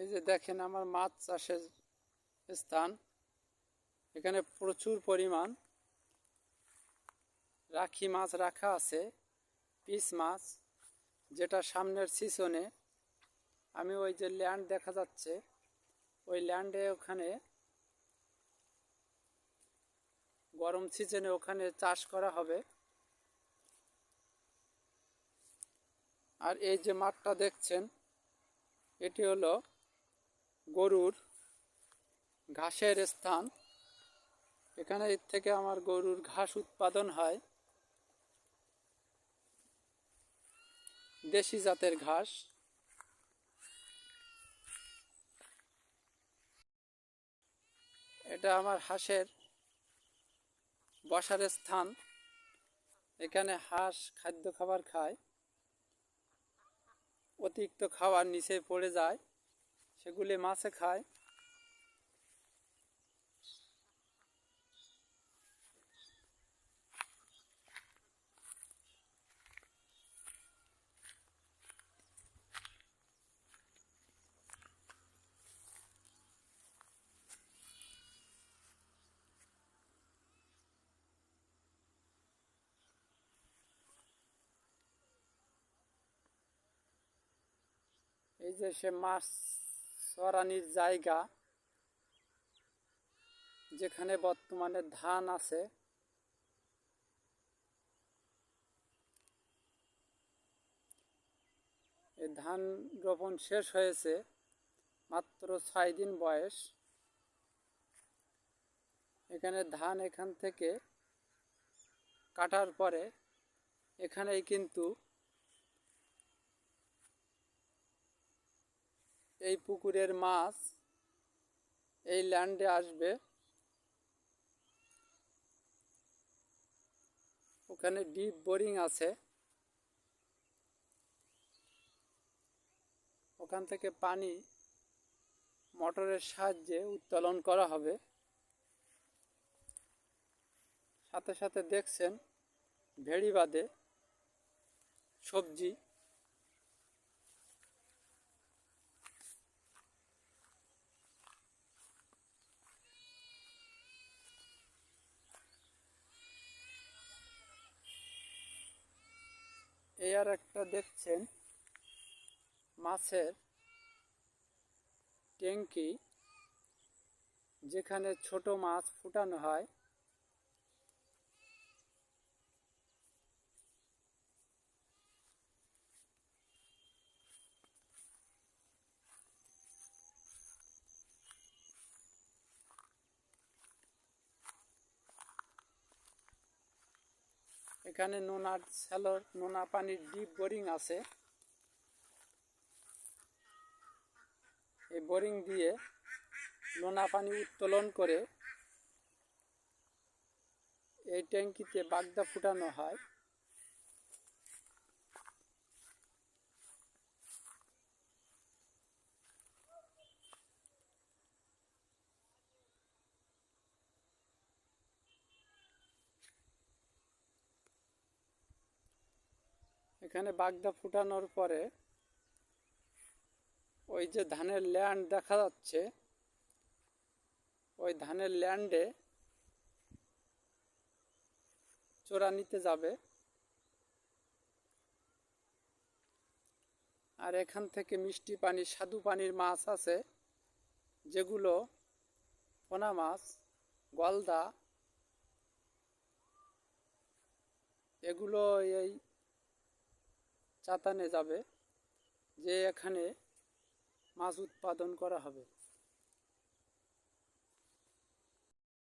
এই যে দেখেন আমার মাছ চাষের স্থান। এখানে প্রচুর পরিমাণ রাখি মাছ রাখা আছে, পিস মাছ, যেটা সামনের সিজনে আমি ওই যে ল্যান্ড দেখা যাচ্ছে, ওই ল্যান্ডে ওখানে গরম সিজনে ওখানে চাষ করা হবে। আর এই যে মাঠটা দেখছেন, এটি হলো গরুর ঘাসের স্থান। এখানে এর থেকে আমার গরুর ঘাস উৎপাদন হয়। দেশি জাতের ঘাস। এটা আমার হাঁসের বসার স্থান। এখানে হাঁস খাদ্য খাবার খায়। অতিরিক্ত খাবার নিচে পড়ে যায়। সেগুলি মাছে খায়। এই যে সে মাছ চরানির জায়গা, যেখানে বর্তমানে ধান আছে। এই ধান রোপণ শেষ হয়েছে মাত্র ছয় দিন বয়স। এখানে ধান এখান থেকে কাটার পরে এখানেই কিন্তু এই পুকুরের মাছ এই ল্যান্ডে আসবে। ওখানে ডিপ বোরিং আছে। ওখান থেকে পানি মোটরের সাহায্যে উত্তোলন করা হবে। সাথে সাথে দেখছেন ভেড়ি বাদে সবজি আর একটা দেখছেন মাছের ট্যাঙ্কি যেখানে ছোট মাছ ফুটানো হয়। এখানে নোনার স্যালোর নোনা পানির ডিপ বোরিং আছে। এই বোরিং দিয়ে নোনা পানি উত্তোলন করে এই ট্যাঙ্কিতে বাগদা ফুটানো হয়। এখানে বাগদা ফুটানোর পরে ওই যে ধানের ল্যান্ড দেখা যাচ্ছে, ওই ধানের ল্যান্ডে চোরা নিতে যাবে। আর এখান থেকে মিষ্টি পানি স্বাদু পানির মাছ আছে, যেগুলো পোনা মাছ, গলদা, এগুলো এই চাতানে যাবে যে এখানে মাছ উৎপাদন করা হবে।